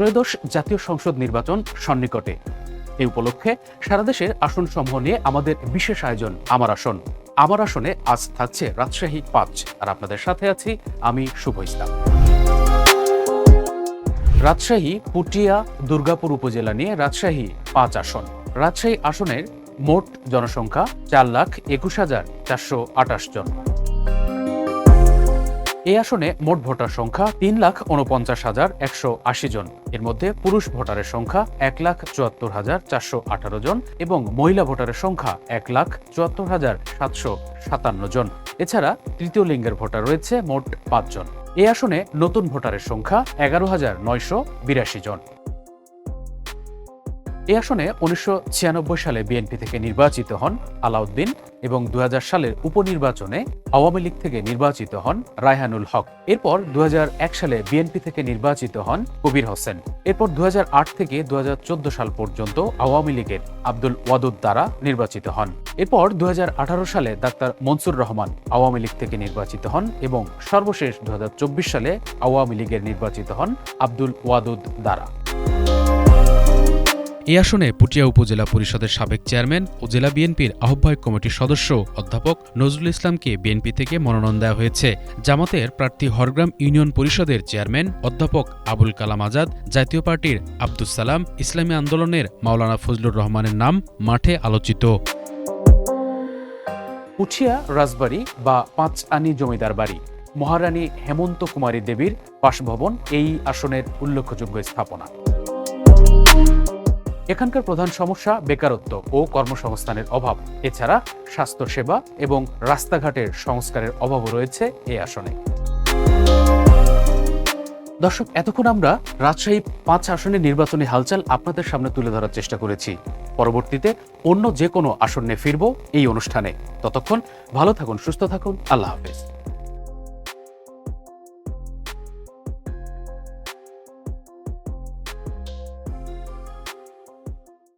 ত্রয়োদশ জাতীয় সংসদ নির্বাচন সন্নিকটে। এই উপলক্ষে সারা দেশের আসন সমূহ নিয়ে আমাদের বিশেষ আয়োজন আমার আসন। আমার আসনে আজ থাকছে রাজশাহী পাঁচ। আর আপনাদের সাথে আছি আমি শুভ ইসলাম। রাজশাহী, পুটিয়া, দুর্গাপুর উপজেলা নিয়ে রাজশাহী পাঁচ আসন। রাজশাহী আসনের মোট জনসংখ্যা চার লাখ একুশ হাজার চারশো আটাশ জন। এই আসনে মোট ভোটার সংখ্যা তিন লাখ উনপঞ্চাশ হাজার একশো আশি জন। এর মধ্যে পুরুষ ভোটারের সংখ্যা এক লাখ চুয়াত্তর হাজার চারশো আঠারো জন এবং মহিলা ভোটারের সংখ্যা এক লাখ চুয়াত্তর হাজার সাতশো সাতান্ন জন। এছাড়া তৃতীয় লিঙ্গের ভোটার রয়েছে মোট পাঁচজন এই আসনে নতুন ভোটারের সংখ্যা এগারো হাজার নয়শো বিরাশি জন। এই আসনে উনিশশো ছিয়ানব্বই সালে বিএনপি থেকে নির্বাচিত হন আলাউদ্দিন এবং দু হাজার সালের উপনির্বাচনে আওয়ামী লীগ থেকে নির্বাচিত হন রায়হানুল হক। এরপর দু হাজার এক সালে বিএনপি থেকে নির্বাচিত হন কবির হোসেন। এরপর দু হাজার আট থেকে দুই হাজার চোদ্দ সাল পর্যন্ত আওয়ামী লীগের আব্দুল ওয়াদুদ দ্বারা নির্বাচিত হন। এরপর দুই হাজার আঠারো সালে ডাক্তার মনসুর রহমান আওয়ামী লীগ থেকে নির্বাচিত হন এবং সর্বশেষ দু হাজার চব্বিশ সালে আওয়ামী লীগের নির্বাচিত হন আব্দুল ওয়াদুদ দ্বারা। এই আসনে পুটিয়া উপজেলা পরিষদের সাবেক চেয়ারম্যান ও জেলা বিএনপির আহ্বায়ক কমিটির সদস্য অধ্যাপক নজরুল ইসলামকে বিএনপি থেকে মনোনয়ন দেওয়া হয়েছে। জামাতের প্রার্থী হরগ্রাম ইউনিয়ন পরিষদের চেয়ারম্যান অধ্যাপক আবুল কালাম আজাদ, জাতীয় পার্টির আব্দুস সালাম, ইসলামী আন্দোলনের মাওলানা ফজলুর রহমানের নাম মাঠে আলোচিত। পুঠিয়া রাজবাড়ি বা পাঁচ আনি জমিদার বাড়ি, মহারানী হেমন্ত কুমারী দেবীর বাসভবন এই আসনের উল্লেখযোগ্য স্থাপনা। এখানকার প্রধান সমস্যা বেকারত্ব ও কর্মসংস্থানের অভাব। এছাড়া স্বাস্থ্যসেবা এবং রাস্তাঘাটের সংস্কারের অভাবও রয়েছে এই আসনে। দর্শক, এতক্ষণ আমরা রাজশাহী পাঁচ আসনের নির্বাচনী হালচাল আপনাদের সামনে তুলে ধরার চেষ্টা করেছি। পরবর্তীতে অন্য যে কোনো আসনে ফিরব এই অনুষ্ঠানে। ততক্ষণ ভালো থাকুন, সুস্থ থাকুন। আল্লাহ হাফেজ।